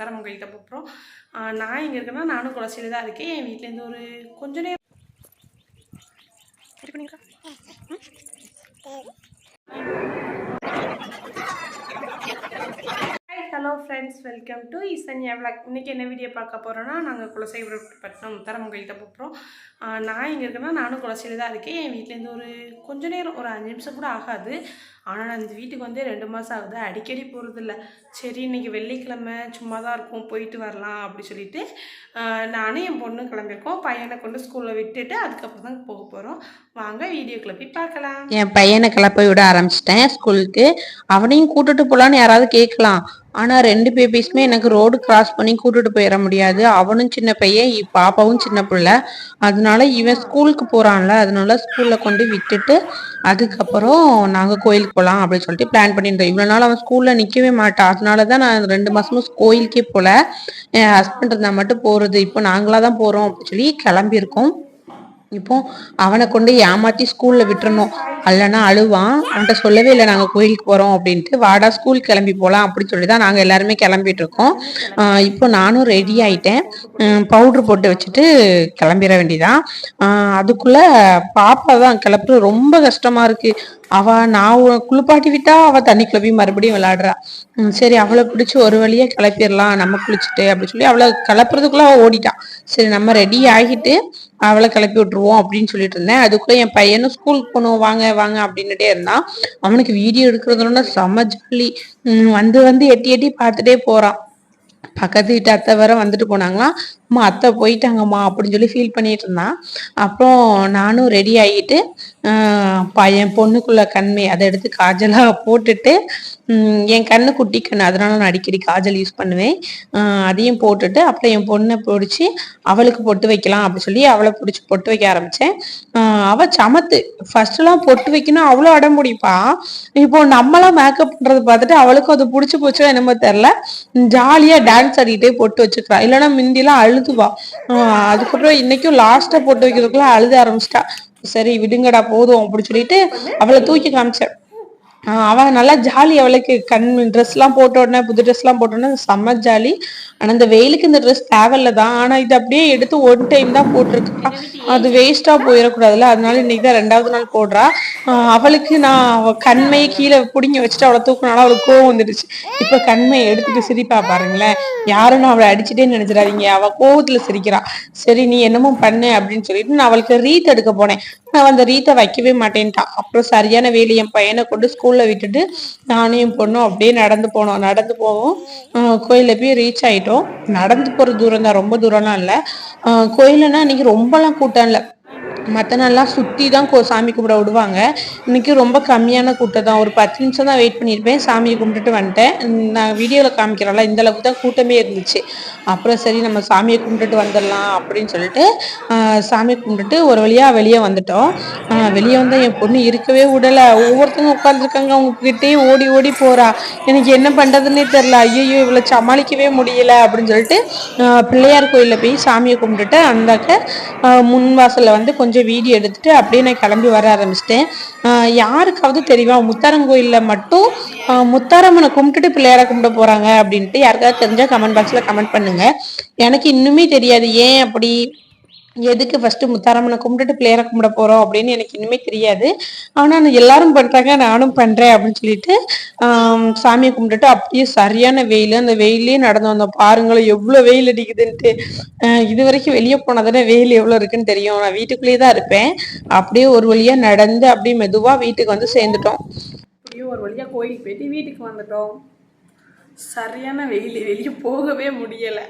தரம் கையில் போகிறோம் நான் இங்கே இருக்கேன்னா நானும் குளச்சியில் தான் இருக்கேன். என் வீட்டிலேருந்து ஒரு கொஞ்ச நேரம் hello friends welcome to Isanya vlog இன்றைக்கி என்ன வீடியோ பார்க்க போகிறோன்னா நாங்கள் குலசைபுரப்பட்டினம் தரமங்கையில் தான் போகிறோம் நான் எங்கே இருக்கேன்னா நானும் குலசையில் தான் இருக்கேன். என் வீட்டிலேருந்து ஒரு கொஞ்ச நேரம் ஒரு அஞ்சு நிமிஷம் கூட ஆகாது. ஆனால் நான் இந்த வீட்டுக்கு வந்து ரெண்டு மாதம் ஆகுது. அடிக்கடி போகிறதில்ல சரி இன்னைக்கு வெள்ளிக்கிழமை சும்மா தான் இருக்கும் போயிட்டு வரலாம் அப்படி சொல்லிட்டு நானும் என் பொண்ணு கிளம்பியிருக்கோம். பையனை கொண்டு ஸ்கூலில் விட்டுட்டு அதுக்கப்புறம் தான் போக போகிறோம் வாங்க வீடியோ கிளப்பி பார்க்கலாம். என் பையனை கிளப்ப விட ஆரம்பிச்சிட்டேன் ஸ்கூலுக்கு அவனையும் கூட்டுட்டு போகலான்னு யாராவது கேட்கலாம். ஆனா ரெண்டு பேபிஸ்மே எனக்கு ரோடு கிராஸ் பண்ணி கூட்டிட்டு போயிட முடியாது. அவனும் சின்ன பையன் பாப்பாவும் சின்ன பிள்ளை. அதனால இவன் ஸ்கூலுக்கு போறான்ல அதனால ஸ்கூல்ல கொண்டு விட்டுட்டு அதுக்கப்புறம் நாங்க கோயிலுக்கு போகலாம் அப்படின்னு சொல்லிட்டு பிளான் பண்ணியிருந்தோம். இவ்வளவு நாள் அவன் ஸ்கூல்ல நிக்கவே மாட்டான். அதனால தான் நான் ரெண்டு மாசமும் கோயிலுக்கே போல. என் ஹஸ்பண்ட் இருந்தா மட்டும் போறது. இப்போ நாங்களாக தான் போறோம் அப்படின்னு சொல்லி கிளம்பியிருக்கோம். இப்போ அவனை கொண்டு ஏமாத்தி ஸ்கூல்ல விட்டுறணும். அல்லனா அழுவான். அவன்கிட்ட சொல்லவே இல்லை நாங்க கோயிலுக்கு போறோம் அப்படின்ட்டு. வாடா ஸ்கூல் கிளம்பி போலாம் அப்படின்னு சொல்லி தான் நாங்க எல்லாருமே கிளம்பிட்டு இருக்கோம். இப்போ நானும் ரெடி ஆயிட்டேன். பவுடர் போட்டு வச்சுட்டு கிளம்பிட வேண்டியதான் அதுக்குள்ள பாப்பா தான் கிளப்புறது ரொம்ப கஷ்டமா இருக்கு. அவ நான் குளிப்பாட்டி விட்டா அவ தண்ணிக்குள்ள போய் மறுபடியும் விளையாடுறா. சரி அவளை பிடிச்சி ஒரு வழியா கிளப்பிடலாம் நம்ம குளிச்சுட்டு அப்படின்னு சொல்லி அவளை கிளப்புறதுக்குள்ள அவ ஓடிட்டான் சரி நம்ம ரெடி ஆகிட்டு அவளை கிளப்பி விட்டுருவோம் அப்படின்னு சொல்லிட்டு இருந்தேன். அதுக்குள்ள என் பையனும் ஸ்கூலுக்கு போகணும் வாங்க வாங்க அப்படின்னுட்டே இருந்தான். அவனுக்கு வீடியோ எடுக்கிறதுனா செம ஜாலி வந்து வந்து எட்டி எட்டி பார்த்துட்டே போறான். பக்கத்து வீட்டு அத்தை வேற வந்துட்டு போனாங்களாம். அம்மா அத்தை போயிட்டாங்கம்மா அப்படின்னு சொல்லி ஃபீல் பண்ணிட்டு இருந்தான். அப்புறம் நானும் ரெடி ஆகிட்டு ஆஹ் பையன் பொண்ணுக்குள்ள கண்மை அதை எடுத்து காஜலாக போட்டுட்டு என் கண்ணு குட்டி கண் அதனால நான் அடிக்கடி காஜல் யூஸ் பண்ணுவேன். அதையும் போட்டுட்டு அப்புறம் என் பொண்ணை பிடிச்சி அவளுக்கு பொட்டு வைக்கலாம் அப்படி சொல்லி அவளை பிடிச்சி பொட்டு வைக்க ஆரம்பித்தேன் அவள் சமத்து. ஃபர்ஸ்ட்லாம் பொட்டு வைக்கணும் அவ்வளோ அடம் பிடிப்பா இப்போ நம்மளாம் மேக்கப் பண்ணுறது பார்த்துட்டு அவளுக்கும் அது பிடிச்சி போச்சோ என்னமோ தெரில ஜாலியாக டான்ஸ் ஆடிக்கிட்டே பொட்டு வச்சுக்கிறா. இல்லைன்னா முந்தியெல்லாம் அழுதுவா. அதுக்கப்புறம் இன்னைக்கும் லாஸ்டா போட்டு வைக்கிறதுக்குள்ள அழுத ஆரம்பிச்சிட்டா. சரி விடுங்கடா போதும் அப்படி சொல்லிட்டு அவளை தூக்கி காமிச்சேன் அவள் நல்லா ஜாலி அவளுக்கு கண் ட்ரெஸ்லாம் போட்ட உடனே புது ட்ரெஸ்லாம் போட்ட உடனே செம்ம ஜாலி ஆனால் இந்த வெயிலுக்கு இந்த ட்ரெஸ் தேவையில்ல தான் ஆனால் இது அப்படியே எடுத்து ஒன் டைம் தான் போட்டிருக்கா. அது வேஸ்ட்டாக போயிடக்கூடாதுல்ல. அதனால இன்னைக்கு தான் ரெண்டாவது நாள் போடுறா. அவளுக்கு நான் அவள் கண்மையை கீழே பிடிங்கி வச்சுட்டு அவளை தூக்கினாலும் அவளுக்கு கோவம் வந்துடுச்சு. இப்போ கண்மையை எடுத்துட்டு சிரிப்பா பாருங்களேன். யாரும் நான் அவளை அடிச்சுட்டே நினைச்சிடாதீங்க. அவள் கோவத்துல சிரிக்கிறா. சரி நீ என்னமோ பண்ணு அப்படின்னு சொல்லிட்டு நான் அவளுக்கு ரீத் எடுக்க போனேன். நான் அந்த ரீத்தை வைக்கவே மாட்டேன்ட்டான். அப்புறம் சரியான வேலையை என் பையனை கொண்டு ஸ்கூல்ல விட்டுட்டு நானும் என் பொண்ணும் அப்படியே நடந்து போனோம். நடந்து போவோம். ஆஹ் கோயில்ல போய் ரீச் ஆயிட்டோம். நடந்து போற தூரம் தான் ரொம்ப தூரம்லாம் இல்லை. கோயிலுன்னா இன்னைக்கு ரொம்பலாம் கூட்டம் இல்லை. மற்ற நாள்லாம் சுற்றி தான் கோ சாமி கும்பிட விடுவாங்க. இன்றைக்கி ரொம்ப கம்மியான கூட்டம் தான். ஒரு பத்து நிமிஷம் தான் வெயிட் பண்ணியிருப்பேன். சாமியை கும்பிட்டுட்டு வந்துட்டேன். நான் வீடியோவில் காமிக்கிறேன்ல இந்த அளவுக்கு தான் கூட்டமே இருந்துச்சு. அப்புறம் சரி நம்ம சாமியை கும்பிட்டுட்டு வந்துடலாம் அப்படின்னு சொல்லிட்டு சாமி கும்பிட்டுட்டு ஒரு வழியாக வெளியே வந்துட்டோம். வெளியே வந்தால் என் பொண்ணு இருக்கவே விடலை. ஒவ்வொருத்தவங்க உட்காந்துருக்காங்க அவங்க ஓடி ஓடி போகிறா எனக்கு என்ன பண்ணுறதுன்னே தெரில ஐயோ இவ்வளோ சமாளிக்கவே முடியல அப்படின்னு சொல்லிட்டு பிள்ளையார் கோயிலில் போய் சாமியை கும்பிட்டுட்டு அந்தாக்க முன் வாசலில் வந்து கொஞ்சம் வீடியோ எடுத்துட்டு அப்படியே நான் கிளம்பி வர ஆரம்பிச்சிட்டேன். ஆஹ் யாருக்காவது தெரியுமா? முத்தாரங்கோயிலில் மட்டும் ஆஹ் முத்தாரம்மனை கும்பிட்டுட்டு பிள்ளையார கும்பிட போறாங்க அப்படின்ட்டு யாருக்காவது தெரிஞ்சா கமெண்ட் பாக்ஸ்ல கமெண்ட் பண்ணுங்க. எனக்கு இன்னுமே தெரியாது. ஏன் அப்படி? எதுக்கு ஃபர்ஸ்ட் முத்தாரம்மனை கும்பிட்டுட்டு பிள்ளையரை கும்பிட போறோம் அப்படின்னு எனக்கு இன்னுமே தெரியாது. ஆனா நான் எல்லாரும் பண்றாங்க நானும் பண்றேன் அப்படின்னு சொல்லிட்டு சாமியை கும்பிட்டுட்டு அப்படியே சரியான வெயில். அந்த வெயிலே நடந்து வந்தோம். பாருங்களேன் எவ்வளவு வெயில் அடிக்குதுன்ட்டு. இது வரைக்கும் வெளியே போனதானே வெயில் எவ்வளவு இருக்குன்னு தெரியும். நான் வீட்டுக்குள்ளேயே தான் இருப்பேன். அப்படியே ஒரு வழியா நடந்து அப்படியே மெதுவா வீட்டுக்கு வந்து சேர்ந்துட்டோம். அப்படியே ஒரு வழியாக கோயிலுக்கு போயிட்டு வீட்டுக்கு வந்துட்டோம். சரியான வெயில் வெளியே போகவே முடியலை.